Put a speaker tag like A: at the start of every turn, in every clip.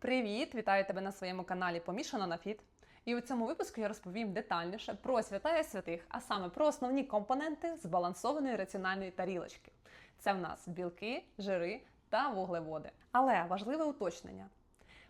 A: Привіт! Вітаю тебе на своєму каналі Помішано на Фіт. І у цьому випуску я розповім детальніше про святая святих, а саме про основні компоненти збалансованої раціональної тарілочки. Це в нас білки, жири та вуглеводи. Але важливе уточнення: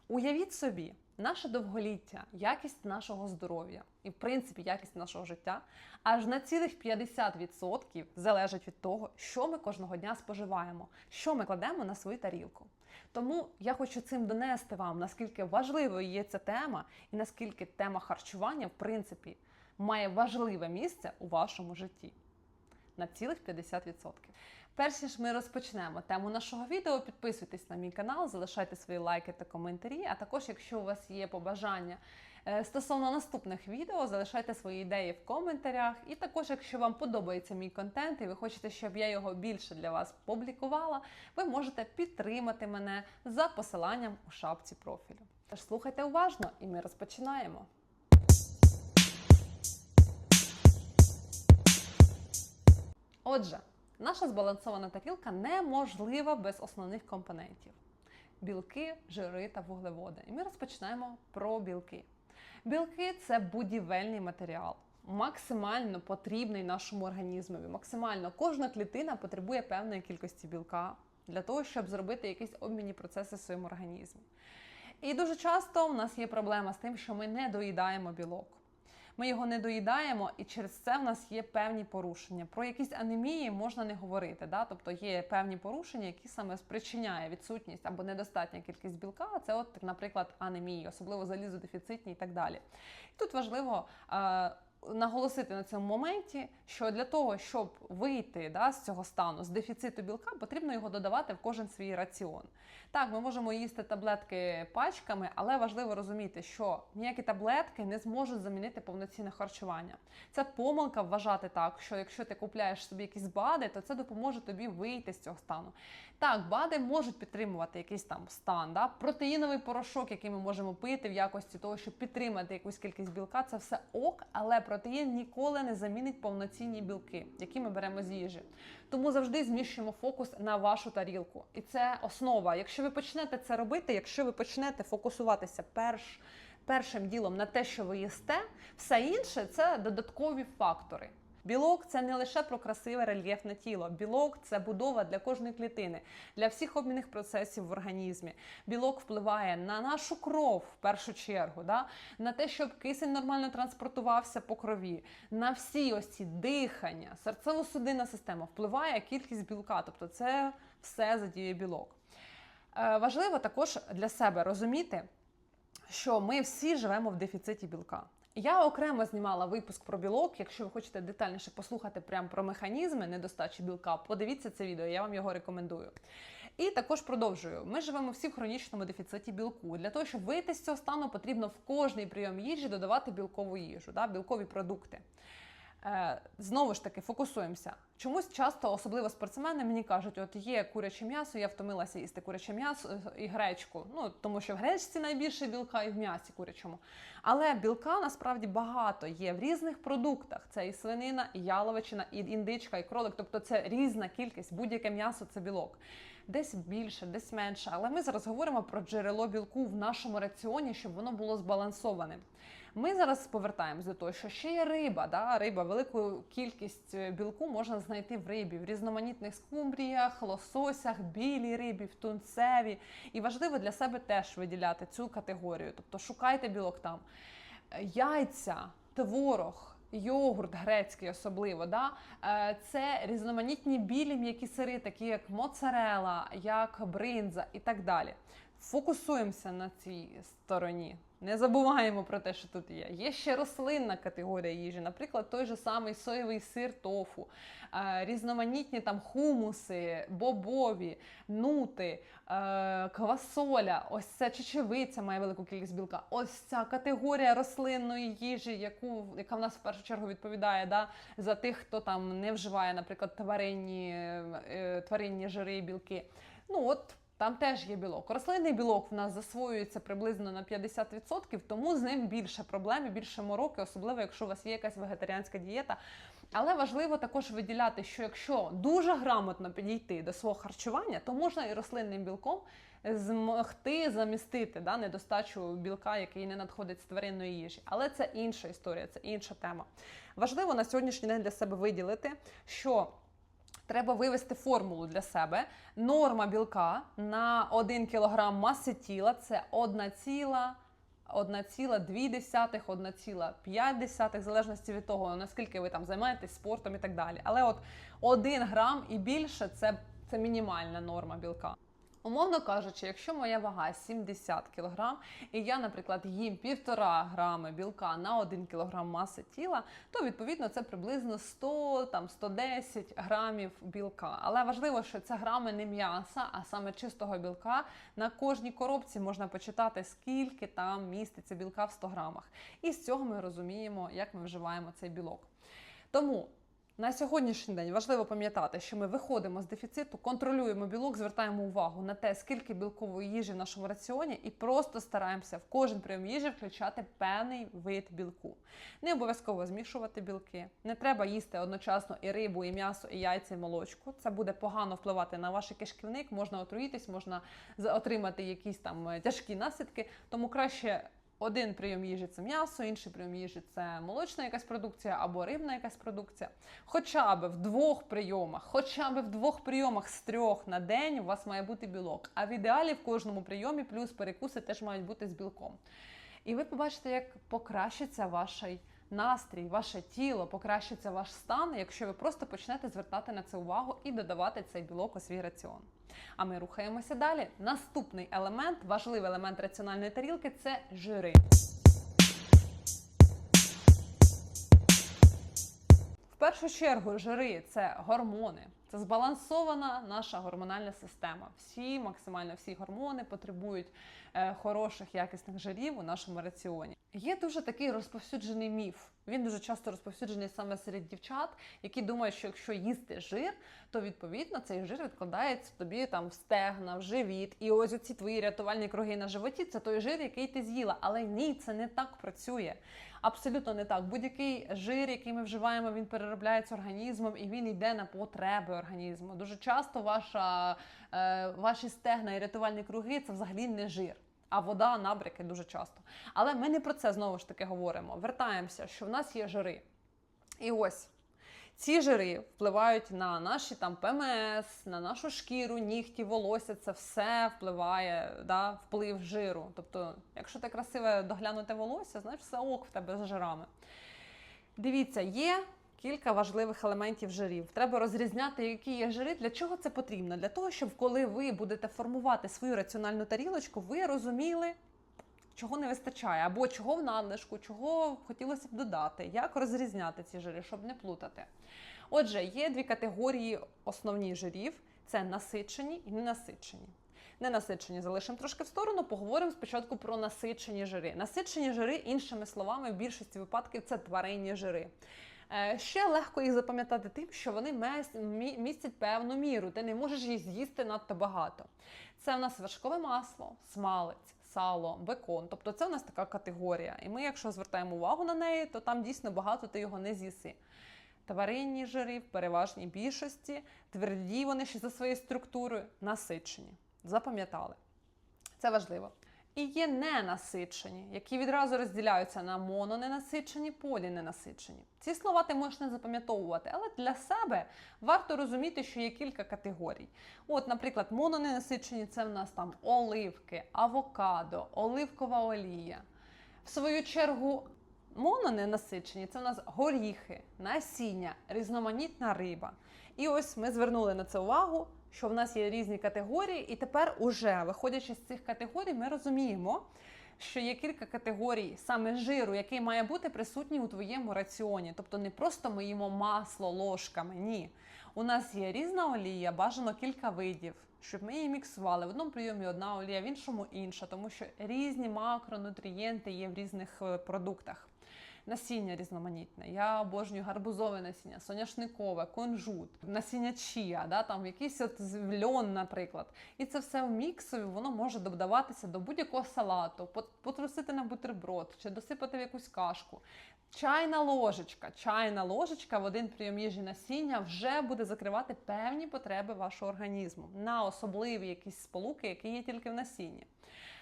A: уявіть собі, наше довголіття, якість нашого здоров'я і, в принципі, якість нашого життя аж на цілих 50% залежить від того, що ми кожного дня споживаємо, що ми кладемо на свою тарілку. Тому я хочу цим донести вам, наскільки важливою є ця тема, і наскільки тема харчування, в принципі, має важливе місце у вашому житті на цілих 50%. Перш ніж ми розпочнемо тему нашого відео, підписуйтесь на мій канал, залишайте свої лайки та коментарі. А також, якщо у вас є побажання стосовно наступних відео, залишайте свої ідеї в коментарях. І також, якщо вам подобається мій контент і ви хочете, щоб я його більше для вас публікувала, ви можете підтримати мене за посиланням у шапці профілю. Тож слухайте уважно, і ми розпочинаємо. Отже, наша збалансована тарілка неможлива без основних компонентів: білки, жири та вуглеводи. І ми розпочнемо про білки. Білки це будівельний матеріал, максимально потрібний нашому організмові. Максимально кожна клітина потребує певної кількості білка для того, щоб зробити якісь обмінні процеси в своєму організмі. І дуже часто в нас є проблема з тим, що ми не доїдаємо білок. Ми його не доїдаємо, і через це в нас є певні порушення. Про якісь анемії можна не говорити. Да? Тобто є певні порушення, які саме спричиняє відсутність або недостатня кількість білка. Це, от, наприклад, анемії, особливо залізодефіцитні і так далі. І тут важливо. Наголосити на цьому моменті, що для того, щоб вийти да, з цього стану, з дефіциту білка, потрібно його додавати в кожен свій раціон. Так, ми можемо їсти таблетки пачками, але важливо розуміти, що ніякі таблетки не зможуть замінити повноцінне харчування. Це помилка вважати так, що якщо ти купляєш собі якісь БАДи, то це допоможе тобі вийти з цього стану. Так, БАДи можуть підтримувати якийсь там стан, да? протеїновий порошок, який ми можемо пити в якості того, щоб підтримати якусь кількість білка, це все ок, але протеїн ніколи не замінить повноцінні білки, які ми беремо з їжі. Тому завжди зміщуємо фокус на вашу тарілку. І це основа. Якщо ви почнете це робити, якщо ви почнете фокусуватися перш, першим ділом на те, що ви їсте, все інше це додаткові фактори. Білок це не лише про красиве рельєфне тіло. Білок це будова для кожної клітини, для всіх обмінних процесів в організмі. Білок впливає на нашу кров в першу чергу, да? на те, щоб кисень нормально транспортувався по крові, на всі ось ці дихання, серцево-судинна система впливає кількість білка, тобто це все задіє білок. Е, важливо також для себе розуміти, що ми всі живемо в дефіциті білка. Я окремо знімала випуск про білок. Якщо ви хочете детальніше послухати прямо про механізми недостачі білка, подивіться це відео, я вам його рекомендую. І також продовжую. Ми живемо всі в хронічному дефіциті білку. Для того, щоб вийти з цього стану, потрібно в кожний прийом їжі додавати білкову їжу, да, білкові продукти. Е, Знову ж таки, фокусуємося. Чомусь часто, особливо спортсмени, мені кажуть, от є куряче м'ясо, я втомилася їсти куряче м'ясо і гречку. Ну тому що в гречці найбільше білка і в м'ясі курячому. Але білка насправді багато є в різних продуктах. Це і свинина, і яловичина, і індичка, і кролик. Тобто це різна кількість, будь-яке м'ясо це білок. Десь більше, десь менше. Але ми зараз говоримо про джерело білку в нашому раціоні, щоб воно було збалансованим. Ми зараз повертаємось до того, що ще є риба. Да? Риба, велику кількість білку можна знайти в рибі, в різноманітних скумбріях, лососях, білій рибі, в тунцеві. І важливо для себе теж виділяти цю категорію. Тобто шукайте білок там. Яйця, творог. Йогурт грецький особливо, да? це різноманітні білі м'які сири, такі як моцарела, як бринза і так далі. Фокусуємося на цій стороні. Не забуваємо про те, що тут є. Є ще рослинна категорія їжі, наприклад, той же самий соєвий сир тофу, різноманітні там хумуси, бобові, нути, квасоля, ось ця чечевиця має велику кількість білка. Ось ця категорія рослинної їжі, яку, яка в нас в першу чергу відповідає да, за тих, хто там не вживає, наприклад, тваринні, е, тваринні жири і білки. Ну от. Там теж є білок. Рослинний білок в нас засвоюється приблизно на 50%, тому з ним більше проблем більше мороки, особливо якщо у вас є якась вегетаріанська дієта. Але важливо також виділяти, що якщо дуже грамотно підійти до свого харчування, то можна і рослинним білком змогти замістити да, недостачу білка, який не надходить з тваринної їжі. Але це інша історія, це інша тема. Важливо на сьогоднішній день для себе виділити, що треба вивести формулу для себе. Норма білка на 1 кг маси тіла це 1,2, 1,5, в залежності від того, наскільки ви там займаєтесь спортом і так далі. Але от 1 грам і більше це, це мінімальна норма білка. Умовно кажучи, якщо моя вага 70 кг, і я, наприклад, їм 1,5 грами білка на 1 кг маси тіла, то відповідно це приблизно 100 там 110 грамів білка. Але важливо, що це грами не м'яса, а саме чистого білка. На кожній коробці можна почитати, скільки там міститься білка в 100 грамах. І з цього ми розуміємо, як ми вживаємо цей білок. Тому на сьогоднішній день важливо пам'ятати, що ми виходимо з дефіциту, контролюємо білок, звертаємо увагу на те, скільки білкової їжі в нашому раціоні, і просто стараємося в кожен прийом їжі включати певний вид білку. Не обов'язково змішувати білки. Не треба їсти одночасно і рибу, і м'ясо, і яйця, і молочку. Це буде погано впливати на ваш кишківник, можна отруїтись, можна отримати якісь там е, тяжкі наслідки. Тому краще один прийом їжі це м'ясо, інший прийом їжі це молочна якась продукція або рибна якась продукція. Хоча б в двох прийомах, хоча б в двох прийомах з трьох на день у вас має бути білок. А в ідеалі в кожному прийомі плюс перекуси теж мають бути з білком. І ви побачите, як покращиться ваш настрій, ваше тіло, покращиться ваш стан, якщо ви просто почнете звертати на це увагу і додавати цей білок у свій раціон. А ми рухаємося далі. Наступний елемент, важливий елемент раціональної тарілки це жири. В першу чергу жири це гормони. Це збалансована наша гормональна система. Всі, максимально всі гормони потребують е, хороших якісних жирів у нашому раціоні. Є дуже такий розповсюджений міф. Він дуже часто розповсюджений саме серед дівчат, які думають, що якщо їсти жир, то відповідно цей жир відкладається тобі там в стегна, в живіт. І ось оці твої рятувальні круги на животі це той жир, який ти з'їла. Але ні, це не так працює. Абсолютно не так. Будь-який жир, який ми вживаємо, він переробляється організмом і він йде на потреби організму. Дуже часто ваша, е, ваші стегна і рятувальні круги це взагалі не жир. А вода, набряки дуже часто. Але ми не про це знову ж таки говоримо. Вертаємося, що в нас є жири. І ось ці жири впливають на наші там ПМС, на нашу шкіру, нігті, волосся. Це все впливає, да, вплив жиру. Тобто, якщо ти красиве доглянуте волосся, знаєш, все ок в тебе з жирами. Дивіться, є кілька важливих елементів жирів. Треба розрізняти, які є жири. Для чого це потрібно? Для того, щоб коли ви будете формувати свою раціональну тарілочку, ви розуміли, чого не вистачає, або чого в надлишку, чого хотілося б додати, як розрізняти ці жири, щоб не плутати. Отже, є дві категорії основні жирів: це насичені і ненасичені. Ненасичені залишимо трошки в сторону, поговоримо спочатку про насичені жири. Насичені жири, іншими словами, в більшості випадків це тваринні жири. Е, ще легко їх запам'ятати тим, що вони містять певну міру. Ти не можеш їх з'їсти надто багато. Це в нас вершкове масло, смалець, сало, бекон. Тобто це у нас така категорія. І ми, якщо звертаємо увагу на неї, то там дійсно багато ти його не з'їси. Тваринні жири в переважній більшості, тверді вони ще за своєю структурою насичені. Запам'ятали. Це важливо і є ненасичені, які відразу розділяються на мононенасичені, поліненасичені. Ці слова ти можеш не запам'ятовувати, але для себе варто розуміти, що є кілька категорій. От, наприклад, мононенасичені це в нас там оливки, авокадо, оливкова олія. В свою чергу, мононенасичені це в нас горіхи, насіння, різноманітна риба. І ось ми звернули на це увагу що в нас є різні категорії, і тепер, уже виходячи з цих категорій, ми розуміємо, що є кілька категорій саме жиру, який має бути присутній у твоєму раціоні. Тобто не просто ми їмо масло ложками. Ні. У нас є різна олія, бажано кілька видів. Щоб ми її міксували в одному прийомі одна олія, в іншому інша, тому що різні макронутрієнти є в різних е, продуктах. Насіння різноманітне. Я обожнюю гарбузове насіння, соняшникове, кунжут, насіння чія, да, там якийсь от льон, наприклад. І це все в міксові, воно може додаватися до будь-якого салату, потрусити на бутерброд чи досипати в якусь кашку. Чайна ложечка, чайна ложечка в один прийом їжі насіння вже буде закривати певні потреби вашого організму на особливі якісь сполуки, які є тільки в насінні.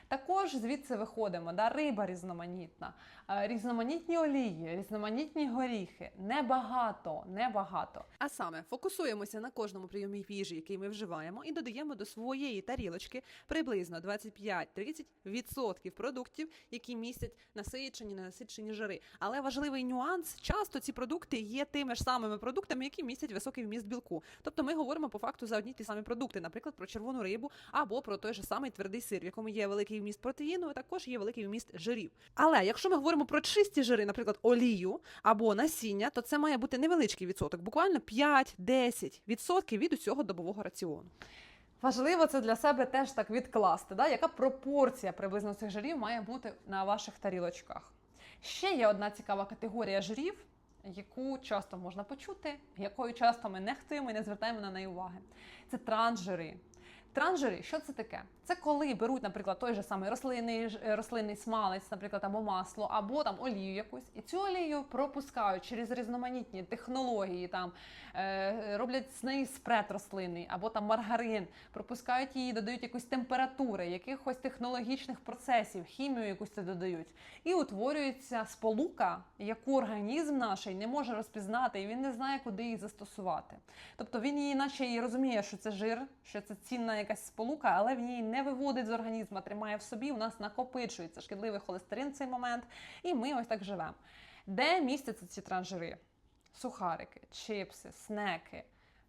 A: Також звідси виходимо, да, риба різноманітна, е, різноманітні олії, різноманітні горіхи. Небагато, небагато.
B: А саме фокусуємося на кожному прийомі їжі, який ми вживаємо, і додаємо до своєї тарілочки приблизно 25-30% продуктів, які містять насичені, ненасичені жири. Але важливий нюанс: часто ці продукти є тими ж самими продуктами, які містять високий вміст білку. Тобто ми говоримо по факту за одні ті самі продукти, наприклад, про червону рибу або про той же самий твердий сир, в якому є великий вміст протеїну, а також є великий вміст жирів. Але якщо ми говоримо про чисті жири, наприклад, олію або насіння, то це має бути невеличкий відсоток, буквально 5-10% від усього добового раціону.
A: Важливо це для себе теж так відкласти, да? яка пропорція приблизно цих жирів має бути на ваших тарілочках. Ще є одна цікава категорія жирів, яку часто можна почути, якою часто ми нехтуємо і не звертаємо на неї уваги. Це трансжири. Трансжири, що це таке? Це коли беруть, наприклад, той же самий рослинний, е, рослинний смалець, наприклад, або масло, або там олію якусь, і цю олію пропускають через різноманітні технології, там е, роблять з неї спред рослинний, або там маргарин, пропускають її, додають якусь температури, якихось технологічних процесів, хімію якусь це додають. І утворюється сполука, яку організм наш не може розпізнати, і він не знає, куди її застосувати. Тобто він її, наче і розуміє, що це жир, що це цінна якась сполука, але він її не виводить з організму, тримає в собі. У нас накопичується шкідливий холестерин в цей момент, і ми ось так живемо. Де містяться ці транжири? Сухарики, чипси, снеки.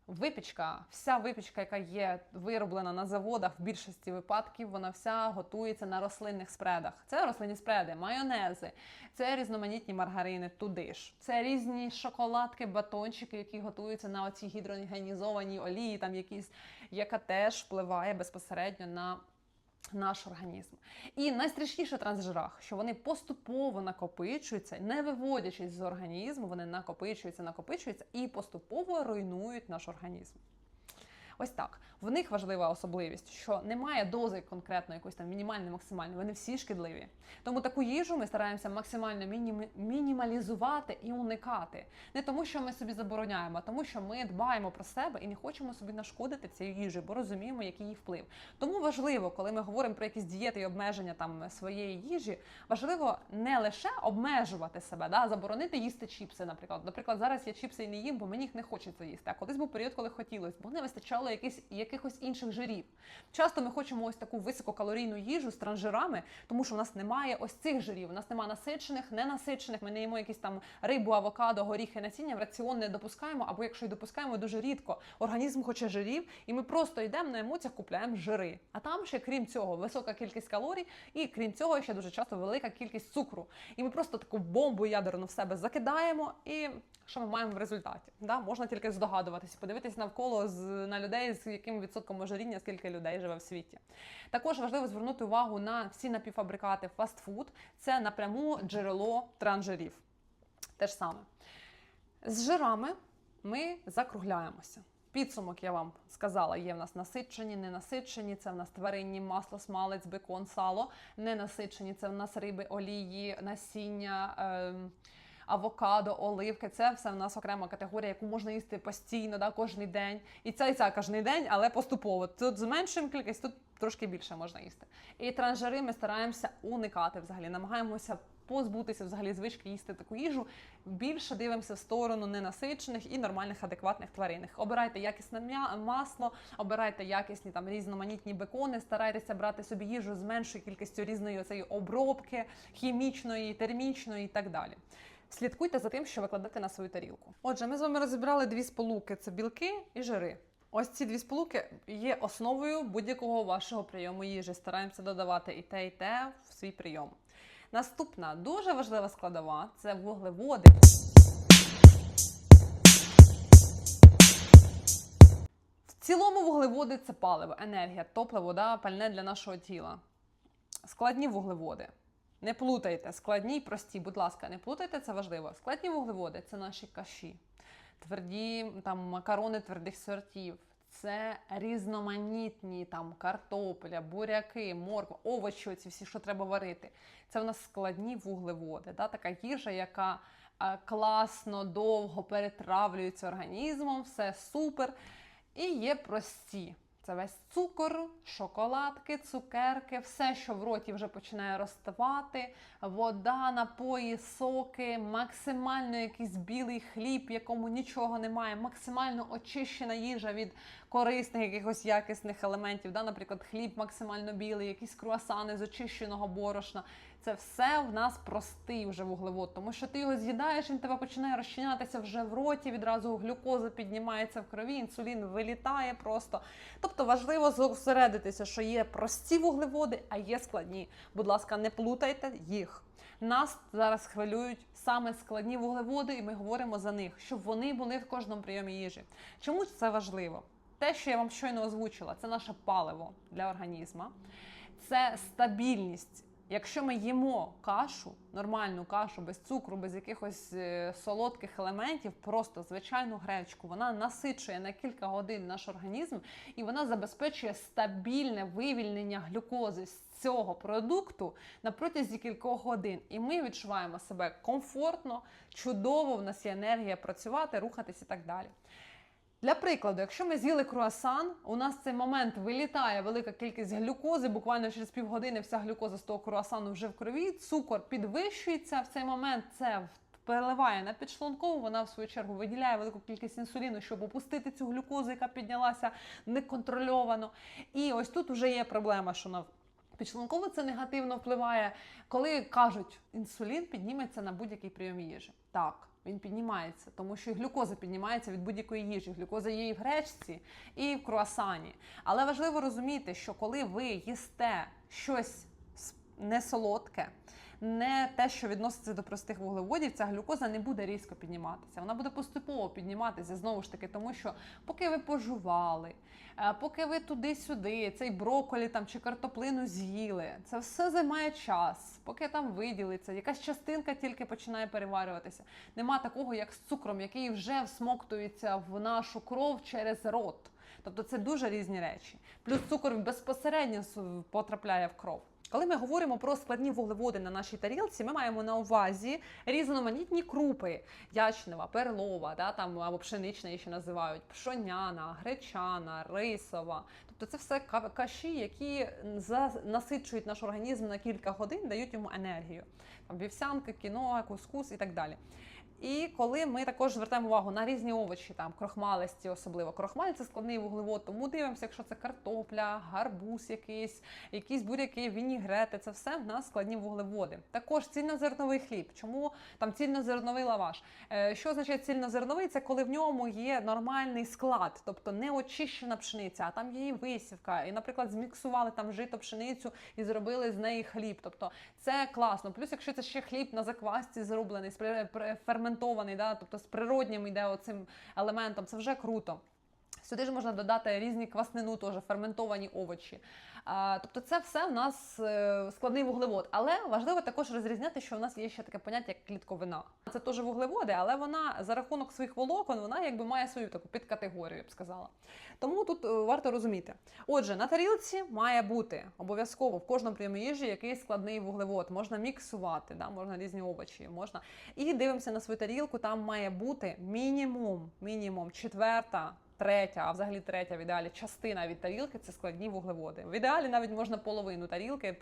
A: Випічка, вся випічка, яка є вироблена на заводах, в більшості випадків вона вся готується на рослинних спредах. Це рослинні спреди, майонези, це різноманітні маргарини туди ж. Це різні шоколадки, батончики, які готуються на оцій гідрогенізованій олії, там якісь, яка теж впливає безпосередньо на наш організм. І найстрашніше трансжирах, що вони поступово накопичуються, не виводячись з організму, вони накопичуються, накопичуються і поступово руйнують наш організм. Ось так. В них важлива особливість, що немає дози конкретно якоїсь там мінімальної, максимальної, вони всі шкідливі. Тому таку їжу ми стараємося максимально мінімі- мінімалізувати і уникати. Не тому, що ми собі забороняємо, а тому, що ми дбаємо про себе і не хочемо собі нашкодити цією їжею, бо розуміємо, який її вплив. Тому важливо, коли ми говоримо про якісь дієти і обмеження там своєї їжі, важливо не лише обмежувати себе, да, заборонити їсти чіпси, наприклад. Наприклад, зараз я чіпси і не їм, бо мені їх не хочеться їсти. А колись був період, коли хотілося, бо не вистачало якихось, якихось інших жирів. Часто ми хочемо ось таку висококалорійну їжу з транжирами, тому що в нас немає ось цих жирів. У нас немає насичених, ненасичених. Ми не їмо якісь там рибу, авокадо, горіхи, насіння. В раціон не допускаємо, або якщо й допускаємо, дуже рідко. Організм хоче жирів, і ми просто йдемо на емоціях, купляємо жири. А там ще крім цього висока кількість калорій, і крім цього ще дуже часто велика кількість цукру. І ми просто таку бомбу ядерну в себе закидаємо, і що ми маємо в результаті? Да? Можна тільки здогадуватися, подивитись навколо з на людей, з яким відсотком ожиріння, скільки людей живе в світі. Також важливо звернути увагу на всі напівфабрикати фастфуд. Це напряму джерело транжирів. Те ж саме. З жирами ми закругляємося. Підсумок я вам сказала, є в нас насичені, ненасичені, це в нас тваринні, масло, смалець, бекон, сало. Ненасичені це в нас риби, олії, насіння. ем, Авокадо, оливки це все в нас окрема категорія, яку можна їсти постійно, да, кожен день. І ця і ця кожен день, але поступово. Тут зменшуємо кількість, тут трошки більше можна їсти. І транжири ми стараємося уникати взагалі. Намагаємося позбутися взагалі звички їсти таку їжу. Більше дивимося в сторону ненасичених і нормальних, адекватних тваринних. Обирайте якісне масло, обирайте якісні там різноманітні бекони, старайтеся брати собі їжу з меншою кількістю різної цієї обробки, хімічної, термічної і так далі. Слідкуйте за тим, що ви кладете на свою тарілку. Отже, ми з вами розібрали дві сполуки: це білки і жири. Ось ці дві сполуки є основою будь-якого вашого прийому їжі. Стараємося додавати і те, і те в свій прийом. Наступна дуже важлива складова це вуглеводи. В цілому вуглеводи це паливо, енергія, топливо, да, пальне для нашого тіла. Складні вуглеводи. Не плутайте складні й прості, будь ласка, не плутайте, це важливо. Складні вуглеводи це наші каші, тверді там макарони твердих сортів. Це різноманітні там картопля, буряки, морква, овочі, оці всі, що треба варити. Це в нас складні вуглеводи, да? така їжа, яка е, класно, довго перетравлюється організмом, все супер. І є прості. Це весь цукор, шоколадки, цукерки, все, що в роті вже починає розставати, вода, напої, соки, максимально якийсь білий хліб, якому нічого немає, максимально очищена їжа від корисних якихось якісних елементів. Да? Наприклад, хліб максимально білий, якісь круасани з очищеного борошна. Це все в нас простий вже вуглевод, тому що ти його з'їдаєш, він тебе починає розчинятися вже в роті, відразу глюкоза піднімається в крові, інсулін вилітає просто. Тобто важливо зосередитися, що є прості вуглеводи, а є складні. Будь ласка, не плутайте їх. Нас зараз хвилюють саме складні вуглеводи, і ми говоримо за них, щоб вони були в кожному прийомі їжі. Чому це важливо? Те, що я вам щойно озвучила, це наше паливо для організму, це стабільність. Якщо ми їмо кашу, нормальну кашу без цукру, без якихось е, солодких елементів, просто звичайну гречку, вона насичує на кілька годин наш організм і вона забезпечує стабільне вивільнення глюкози з цього продукту на протязі кількох годин. І ми відчуваємо себе комфортно, чудово, в нас є енергія працювати, рухатись і так далі. Для прикладу, якщо ми з'їли круасан, у нас в цей момент вилітає велика кількість глюкози, буквально через півгодини вся глюкоза з того круасану вже в крові, цукор підвищується. В цей момент це переливає на підшлункову, вона в свою чергу виділяє велику кількість інсуліну, щоб опустити цю глюкозу, яка піднялася неконтрольовано. І ось тут вже є проблема, що на підшлункову це негативно впливає, коли кажуть, інсулін підніметься на будь-який прийом їжі. Так. Він піднімається, тому що глюкоза піднімається від будь-якої їжі. Глюкоза є і в гречці, і в круасані. Але важливо розуміти, що коли ви їсте щось не солодке, не те, що відноситься до простих вуглеводів, ця глюкоза не буде різко підніматися. Вона буде поступово підніматися знову ж таки, тому що поки ви пожували, е, поки ви туди-сюди, цей броколі там чи картоплину з'їли, це все займає час, поки там виділиться, якась частинка тільки починає переварюватися. Нема такого, як з цукром, який вже всмоктується в нашу кров через рот. Тобто це дуже різні речі. Плюс цукор безпосередньо потрапляє в кров. Коли ми говоримо про складні вуглеводи на нашій тарілці, ми маємо на увазі різноманітні крупи: ячнева, перлова, да, там або пшенична її ще називають, пшоняна, гречана, рисова. Тобто це все каші, які насичують наш організм на кілька годин, дають йому енергію. Там вівсянка, кіно, кускус і так далі. І коли ми також звертаємо увагу на різні овочі, там крохмалисті, особливо крохмаль це складний вуглевод, тому дивимося, якщо це картопля, гарбуз якийсь, якісь будь-які вінігрети, це все в нас складні вуглеводи. Також цільнозерновий хліб. Чому там цільнозерновий лаваш? Е, що означає цільнозерновий? Це коли в ньому є нормальний склад, тобто не очищена пшениця, а там є і висівка. І, наприклад, зміксували там жито пшеницю і зробили з неї хліб. Тобто це класно. Плюс, якщо це ще хліб на заквасці зроблений, ферментований, ферментований, да, тобто з природнім йде оцим елементом, це вже круто. Сюди ж можна додати різні кваснину, теж ферментовані овочі. Тобто, це все в нас е, складний вуглевод. Але важливо також розрізняти, що в нас є ще таке поняття, як клітковина. Це теж вуглеводи, але вона за рахунок своїх волокон вона якби має свою таку підкатегорію, я б сказала. Тому тут е, варто розуміти. Отже, на тарілці має бути обов'язково в кожному прийомі їжі якийсь складний вуглевод. Можна міксувати, да, можна різні овочі, можна. І дивимося на свою тарілку, там має бути мінімум, мінімум четверта третя, а взагалі третя в ідеалі частина від тарілки це складні вуглеводи. В ідеалі навіть можна половину тарілки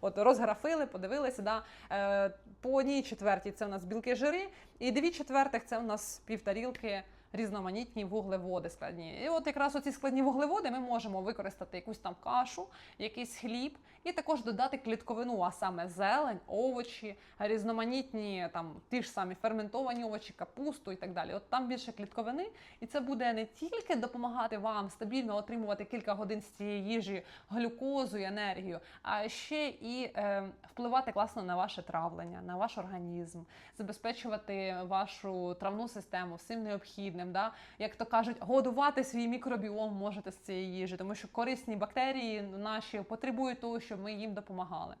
A: от розграфили, подивилися. Да? Е, по одній четвертій це у нас білки жири, і дві четвертих це у нас півтарілки різноманітні вуглеводи складні. І от якраз оці складні вуглеводи ми можемо використати якусь там кашу, якийсь хліб, і також додати клітковину, а саме зелень, овочі, різноманітні там ті ж самі ферментовані овочі, капусту і так далі. От там більше клітковини, і це буде не тільки допомагати вам стабільно отримувати кілька годин з цієї їжі глюкозу і енергію, а ще і е, впливати класно на ваше травлення, на ваш організм, забезпечувати вашу травну систему всім необхідним. Да? Як то кажуть, годувати свій мікробіом можете з цієї їжі, тому що корисні бактерії наші потребують того, щоб ми їм допомагали.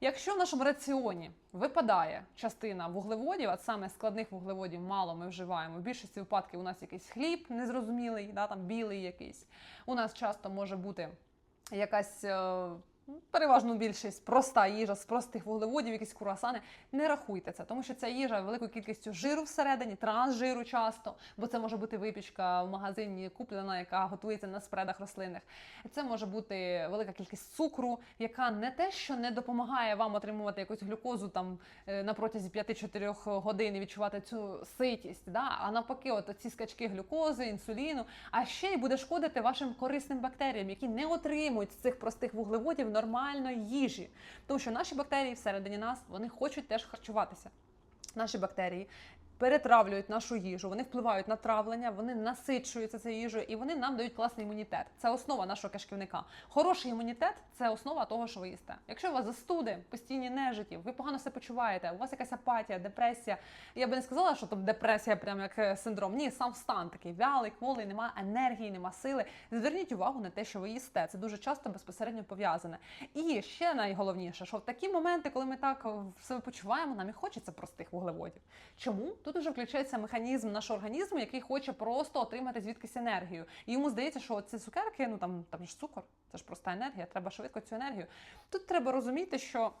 A: Якщо в нашому раціоні випадає частина вуглеводів, а саме складних вуглеводів мало ми вживаємо. В більшості випадків у нас якийсь хліб незрозумілий, да, там білий якийсь. У нас часто може бути якась. Ну, більшість проста їжа з простих вуглеводів, якісь круасани. Не рахуйте це, тому що ця їжа великою кількістю жиру всередині, трансжиру часто, бо це може бути випічка в магазині куплена, яка готується на спредах рослинних. Це може бути велика кількість цукру, яка не те, що не допомагає вам отримувати якусь глюкозу там е, на протязі 5-4 годин і відчувати цю ситість, да? а навпаки, от ці скачки глюкози, інсуліну, а ще й буде шкодити вашим корисним бактеріям, які не отримують цих простих вуглеводів нормальної їжі. Тому що наші бактерії всередині нас вони хочуть теж харчуватися. Наші бактерії перетравлюють нашу їжу, вони впливають на травлення, вони насичуються цією їжею і вони нам дають класний імунітет. Це основа нашого кишківника. Хороший імунітет це основа того, що ви їсте. Якщо у вас застуди, постійні нежиті, ви погано себе почуваєте, у вас якась апатія, депресія. Я би не сказала, що там депресія, прям як е, синдром. Ні, сам стан такий вялий, кволий, немає енергії, нема сили. Зверніть увагу на те, що ви їсте. Це дуже часто безпосередньо пов'язане. І ще найголовніше, що в такі моменти, коли ми так себе почуваємо, нам і хочеться простих вуглеводів. Чому? Тут уже включається механізм нашого організму, який хоче просто отримати звідкись енергію. І йому здається, що ці цукерки, ну там там ж цукор, це ж проста енергія, треба швидко цю енергію. Тут треба розуміти, що.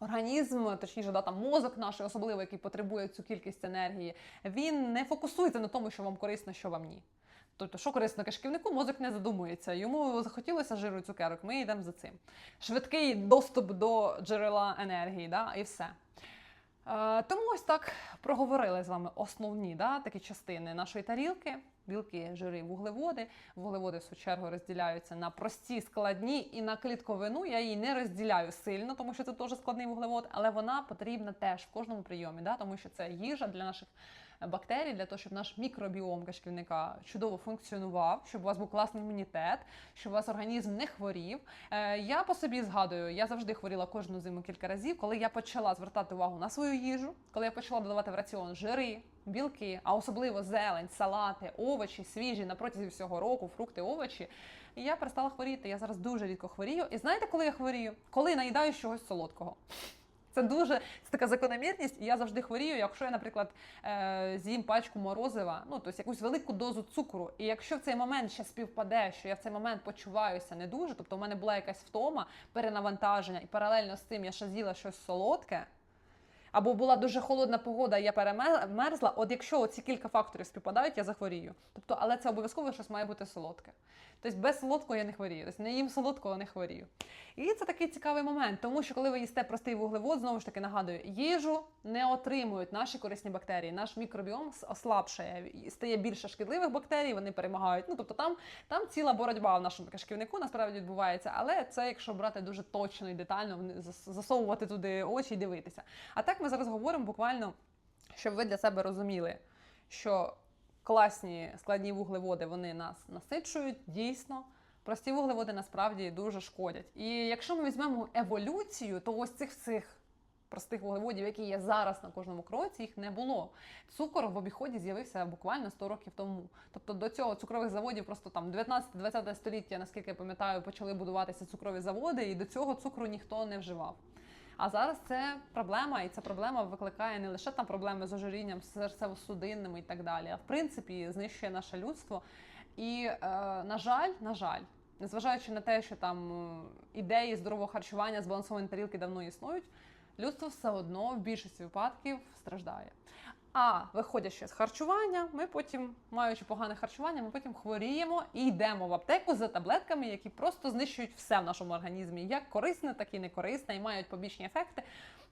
A: Організм, точніше, да, там мозок наш, особливо, який потребує цю кількість енергії, він не фокусується на тому, що вам корисно, що вам ні. Тобто, що корисно кишківнику, мозок не задумується. Йому захотілося жиру і цукерок, ми йдемо за цим. Швидкий доступ до джерела енергії, да, і все. Е, тому ось так проговорили з вами основні да, такі частини нашої тарілки. Білки, жири, вуглеводи. Вуглеводи, в свою чергу, розділяються на прості, складні і на клітковину. Я її не розділяю сильно, тому що це теж складний вуглевод, але вона потрібна теж в кожному прийомі, да, тому що це їжа для наших бактерій, для того, щоб наш мікробіом кишківника чудово функціонував, щоб у вас був класний імунітет, щоб у вас організм не хворів. Е, я по собі згадую, я завжди хворіла кожну зиму кілька разів, коли я почала звертати увагу на свою їжу, коли я почала додавати в раціон жири, білки, а особливо зелень, салати, овочі, свіжі на протязі всього року, фрукти, овочі. Я перестала хворіти. Я зараз дуже рідко хворію. І знаєте, коли я хворію? Коли наїдаю чогось солодкого. Це дуже це така закономірність. І я завжди хворію. Якщо я, наприклад, е, з'їм пачку морозива, ну тобто якусь велику дозу цукру. І якщо в цей момент ще співпаде, що я в цей момент почуваюся не дуже, тобто в мене була якась втома, перенавантаження, і паралельно з цим я ще з'їла щось солодке. Або була дуже холодна погода, я перемерзла. От якщо оці кілька факторів співпадають, я захворію. Тобто, але це обов'язково щось має бути солодке. Тобто без солодкого я не хворію. Тобто не їм солодкого, не хворію. І це такий цікавий момент, тому що коли ви їсте простий вуглевод, знову ж таки нагадую, їжу не отримують наші корисні бактерії. Наш мікробіом ослабшає, стає більше шкідливих бактерій, вони перемагають. Ну тобто там, там ціла боротьба в нашому кишківнику насправді відбувається, але це якщо брати дуже точно і детально, засовувати туди очі і дивитися. А так ми зараз говоримо буквально, щоб ви для себе розуміли, що класні складні вуглеводи вони нас насичують дійсно. Прості вуглеводи насправді дуже шкодять. І якщо ми візьмемо еволюцію, то ось цих цих простих вуглеводів, які є зараз на кожному кроці, їх не було. Цукор в обіході з'явився буквально 100 років тому. Тобто до цього цукрових заводів просто там 19-20 століття, наскільки я пам'ятаю, почали будуватися цукрові заводи, і до цього цукру ніхто не вживав. А зараз це проблема, і ця проблема викликає не лише там проблеми з ожирінням, серцево-судинними і так далі, а в принципі знищує наше людство. І, е, на жаль, на жаль, незважаючи на те, що там е, ідеї здорового харчування, збалансованої тарілки давно існують, людство все одно в більшості випадків страждає. А виходячи з харчування, ми потім, маючи погане харчування, ми потім хворіємо і йдемо в аптеку за таблетками, які просто знищують все в нашому організмі, як корисне, так і некорисне, і мають побічні ефекти.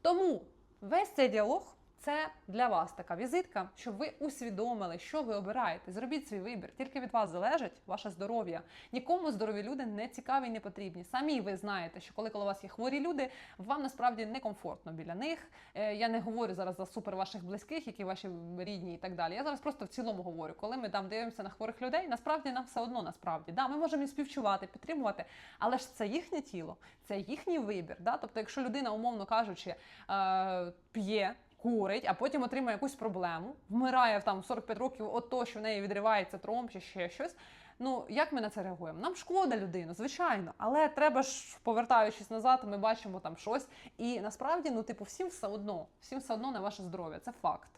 A: Тому весь цей діалог це для вас така візитка, щоб ви усвідомили, що ви обираєте. Зробіть свій вибір. Тільки від вас залежить ваше здоров'я. Нікому здорові люди не цікаві і не потрібні. Самі ви знаєте, що коли коло вас є хворі люди, вам насправді некомфортно біля них. Е, Я не говорю зараз за супер ваших близьких, які ваші рідні і так далі. Я зараз просто в цілому говорю, коли ми там дивимося на хворих людей, насправді нам все одно насправді. Да, ми можемо і співчувати, підтримувати, але ж це їхнє тіло, це їхній вибір. Да? Тобто, якщо людина, умовно кажучи, е, п'є курить, а потім отримає якусь проблему, вмирає там 45 років от того, що в неї відривається тромб чи ще щось. Ну, як ми на це реагуємо? Нам шкода людину, звичайно, але треба ж, повертаючись назад, ми бачимо там щось. І насправді, ну, типу, всім все одно, всім все одно на ваше здоров'я. Це факт.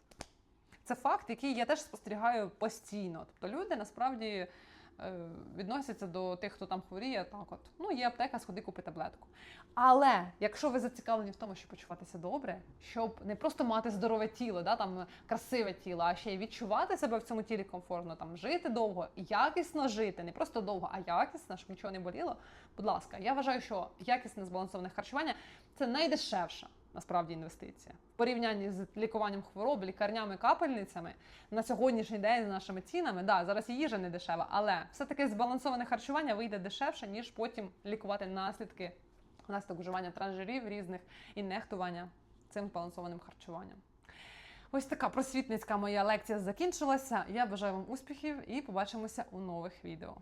A: Це факт, який я теж спостерігаю постійно. Тобто люди насправді відносяться до тих, хто там хворіє, так от. Ну, є аптека, сходи купи таблетку. Але якщо ви зацікавлені в тому, щоб почуватися добре, щоб не просто мати здорове тіло, да, там красиве тіло, а ще й відчувати себе в цьому тілі комфортно, там жити довго, якісно жити, не просто довго, а якісно, щоб нічого не боліло. Будь ласка, я вважаю, що якісне збалансоване харчування це найдешевша. Насправді інвестиція в порівнянні з лікуванням хвороб, лікарнями, капельницями на сьогоднішній день з нашими цінами. Да, зараз і їжа не дешева, але все-таки збалансоване харчування вийде дешевше, ніж потім лікувати наслідки внаслідок вживання трансжирів різних і нехтування цим збалансованим харчуванням. Ось така просвітницька моя лекція закінчилася. Я бажаю вам успіхів і побачимося у нових відео.